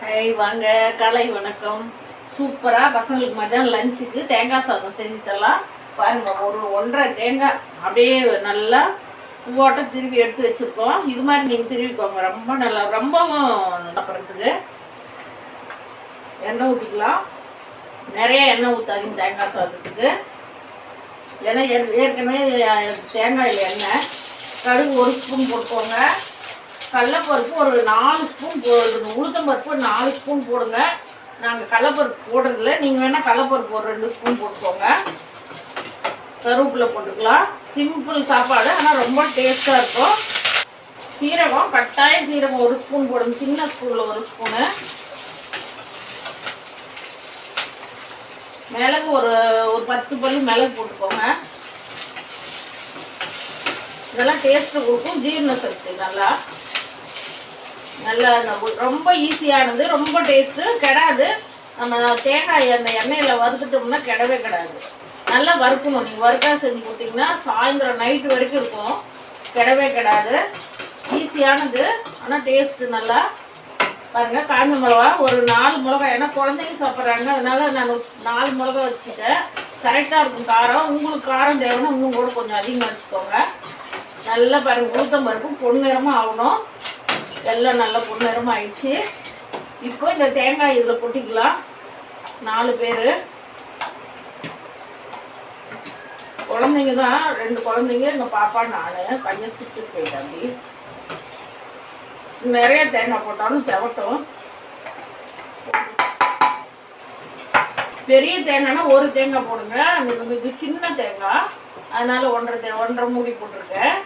High வாங்க. காலை வணக்கம். சூப்பராக பசங்களுக்கு மத்தியானம் லஞ்சுக்கு தேங்காய் சாதம் செஞ்சு தரலாம். பாருங்கள் ஒரு ஒன்றரை தேங்காய் அப்படியே நல்லா பூவோட்ட திருவி எடுத்து வச்சுருக்கோம். இது மாதிரி நீங்கள் திருவிக்கோங்க. ரொம்ப நல்லா ரொம்பவும் நல்லா எண்ணெய் ஊற்றிக்கலாம் நிறைய எண்ணெய் ஊற்றாதீங்க தேங்காய் சாதத்துக்கு. ஏன்னா ஏற்கனவே தேங்காயில் எண்ணெய். கடுகு ஒரு ஸ்பூன் போட்டுக்கோங்க. கடலப்பருப்பு ஒரு நாலு ஸ்பூன் போடுங்க உளுத்தம்பருப்பு ஒரு நாலு ஸ்பூன் போடுங்க. நாங்கள் கடலப்பருப்பு போடுறதில்ல. நீங்கள் வேணால் கடலப்பருப்பு ஒரு ரெண்டு ஸ்பூன் போட்டுக்கோங்க. கருவேப்பிலை போட்டுக்கலாம். சிம்பிள் சாப்பாடு ஆனால் ரொம்ப டேஸ்ட்டாக இருக்கும். சீரகம் கட்டாயம் சீரகம் ஒரு ஸ்பூன் போடுங்க. சின்ன ஸ்பூனில் ஒரு ஸ்பூனு. மிளகு ஒரு ஒரு பத்து பல்லு மிளகு போட்டுக்கோங்க. இதெல்லாம் டேஸ்ட்டு கொடுக்கும். ஜீரண சக்தி நல்லா. நல்லா ரொம்ப ஈஸியானது ரொம்ப டேஸ்ட்டு கெடாது. நம்ம தேங்காய் எண்ணெய் எண்ணெயில் வறுத்துட்டோம்னா கெடவே கிடாது. நல்லா வறுக்கணும். நீங்கள் வறுக்கா செஞ்சு கொடுத்தீங்கன்னா சாயந்தரம் நைட்டு வரைக்கும் இருக்கும். கெடவே கிடாது. ஈஸியானது ஆனால் டேஸ்ட்டு நல்லா. பாருங்கள் காஞ்ச மிளகா ஒரு நாலு மிளகா. ஏன்னா குழந்தைங்க சாப்பிட்றாங்க. அதனால நான் நாலு மிளகா வச்சுட்டேன் கரெக்டாக இருக்கும் காரம். உங்களுக்கு காரம் தேவைன்னா இன்னும் கூட கொஞ்சம் அதிகமாக வச்சுக்கோங்க. நல்லா பாருங்கள் உளுத்தம் பருப்பு பொன்னிறமாக ஆகணும். எல்லாம் நல்லா பொன்னிறமாக ஆயிடுச்சு. இப்போ இந்த தேங்காய் இதில் கொட்டிக்கலாம். நாலு பேர். குழந்தைங்க தான் ரெண்டு குழந்தைங்க எங்கள் பாப்பா நான் பையன் சுட்டு போயிட்டாண்டி நிறைய தேங்காய் போட்டாலும் செவட்டும். பெரிய தேங்காய்னா ஒரு தேங்காய் போடுங்க. இது இது சின்ன தேங்காய். அதனால ஒன்றரை தே ஒன்றரை மூடி போட்டிருக்கேன்.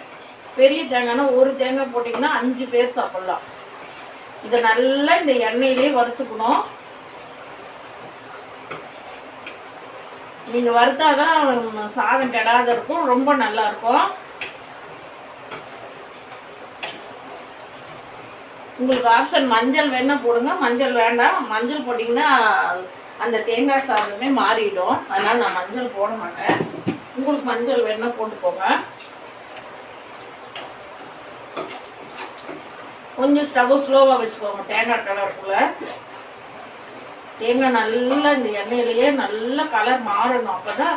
பெரிய தேங்காய்னா ஒரு தேங்காய் போட்டிங்கன்னா அஞ்சு பேர் சாப்பிட்லாம். இதை நல்லா இந்த எண்ணெயிலே வறுத்துக்கணும். நீங்கள் வறுத்தாதான் சாதம் கெடாத இருக்கும் ரொம்ப நல்லா இருக்கும். உங்களுக்கு ஆப்ஷன் மஞ்சள் வேணால் போடுங்க. மஞ்சள் வேண்டாம். மஞ்சள் போட்டிங்கன்னா அந்த தேங்காய் சாதமே மாறிடும். அதனால் நான் மஞ்சள் போட மாட்டேன். உங்களுக்கு மஞ்சள் வேணால் போட்டுக்கோங்க. கொஞ்சம் ஸ்டவ் ஸ்லோவாக வச்சுக்கோங்க. தேங்காய் கலருக்குள்ள தேங்காய் நல்லா இந்த எண்ணெயிலேயே நல்ல கலர் மாறணும். அப்போ தான்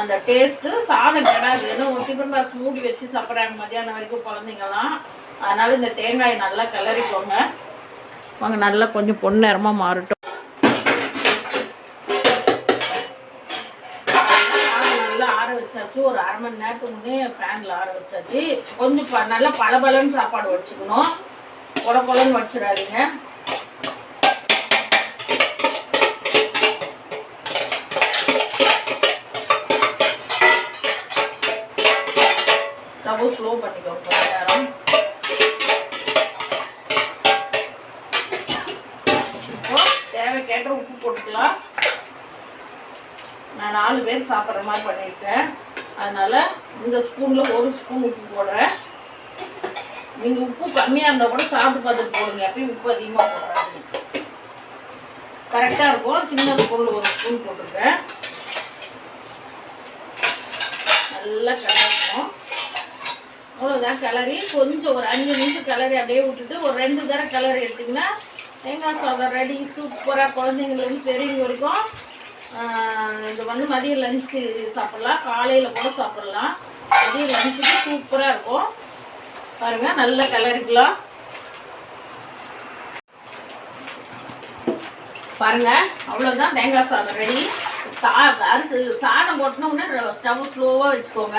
அந்த டேஸ்ட்டு சாதம் கெடாது. ஏன்னா ஒரு டிஃபன் பாக்ஸ் மூடி வச்சு சாப்பிட்றாங்க மத்தியானம் வரைக்கும் குழந்தைங்கலாம் அதனால இந்த தேங்காயை நல்லா கிளறிக்கோங்க. அவங்க நல்லா கொஞ்சம் பொன்னேரமாக மாறட்டும். நல்லா ஆற வச்சாச்சு. ஒரு அரை மணி நேரத்துக்கு முன்னே ஃபேனில் ஆற வச்சாச்சு. கொஞ்சம் ப நல்லா பளபளன்னு சாப்பாடு வச்சுக்கணும். கொல கொலன்னு வச்சிடாதீங்க ஸ்டவ் ஸ்லோ பண்ணிக்கோங்க கொஞ்ச நேரம். இப்போ தேவைக்கேற்ற உப்பு போட்டுக்கலாம். நான் நாலு பேர் சாப்பிட்ற மாதிரி பண்ணியிருக்கேன். அதனால இந்த ஸ்பூனில் ஒரு ஸ்பூன் உப்பு போடுறேன். நீங்கள் உப்பு கம்மியாக இருந்தால் கூட சாப்பிட்டு பார்த்துட்டு போடுங்க. எப்பயும் உப்பு அதிகமாக போடுறாங்க கரெக்டாக இருக்கும். சின்ன ஸ்பூனில் ஒரு ஸ்பூன் போட்டிருக்கேன். நல்லா கிளறணும் அவ்வளோதான் கிளறி கொஞ்சம் ஒரு அஞ்சு நிமிஷம் கிளறி அப்படியே விட்டுட்டு ஒரு ரெண்டு தடவை கிளறி எடுத்திங்கன்னா தேங்காய் சாதம் ரெடி சூப்பராக குழந்தைங்கலேருந்து பெரியவங்க வரைக்கும் இது வந்து மதியம் லஞ்சு சாப்பிட்லாம். காலையில் கூட சாப்பிட்லாம். மதியம் லஞ்சுக்கு சூப்பராக இருக்கும். பாருங்கள் நல்லா கிளறிக்கலாம் பாருங்க அவ்வளோதான் தேங்காய் சாதம் ரெடி சா அரிசி சாதம் கொட்டினோம்னா ஸ்டவ் ஸ்லோவாக வச்சுக்கோங்க.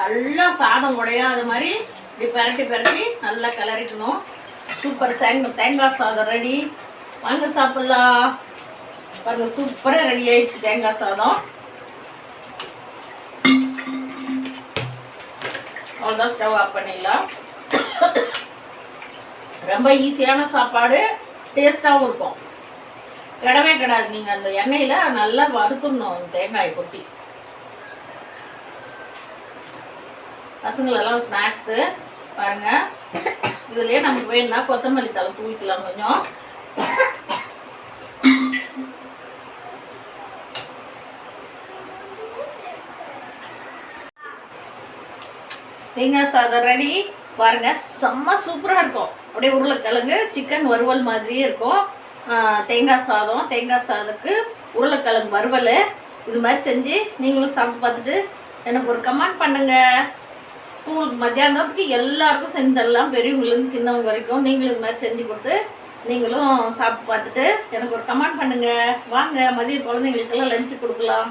நல்லா சாதம் உடையாத மாதிரி இப்படி பெரட்டி பரட்டி நல்லா கிளறிக்கணும் சூப்பர் தேங்காய் தேங்காய் சாதம் ரெடி வாங்க சாப்பிட்லாம். பாருங்க சூப்பராக ரெடி ஆயிடுச்சு தேங்காய் சாதம். அவ்வளோதான் ஸ்டவ் ஆஃப் பண்ணிடலாம். ரொம்ப ஈஸியான சாப்பாடு டேஸ்ட்டாகவும் இருக்கும். கிடவே கிடாது நீங்கள் அந்த எண்ணெயில் நல்லா வறுக்கணும் தேங்காய் தேங்காயை கொட்டி. பசங்களெல்லாம் ஸ்நாக்ஸு பாருங்க. இதுலேயே நமக்கு வேணும்னா கொத்தமல்லி தலை தூவிக்கலாம் கொஞ்சம். தேங்காய் சாதம் ரெடி பாருங்க செம்ம சூப்பராக இருக்கும். அப்படியே உருளைக்கிழங்கு சிக்கன் வறுவல் மாதிரியே இருக்கும். தேங்காய் சாதம் தேங்காய் சாதத்துக்கு உருளைக்கிழங்கு வறுவல். இது மாதிரி செஞ்சு நீங்களும் சாப்பிட்டு பார்த்துட்டு எனக்கு ஒரு கமெண்ட் பண்ணுங்கள் ஸ்கூலுக்கு மத்தியானத்துக்கு எல்லாருக்கும் செஞ்சு தரலாம். பெரியவங்கலேருந்து சின்னவங்க வரைக்கும் நீங்களும் இது மாதிரி செஞ்சு கொடுத்து நீங்களும் சாப்பிட்டு பார்த்துட்டு எனக்கு ஒரு கமெண்ட் பண்ணுங்கள் வாங்க மதிய குழந்தைங்களுக்கெல்லாம் லஞ்சு கொடுக்கலாம்.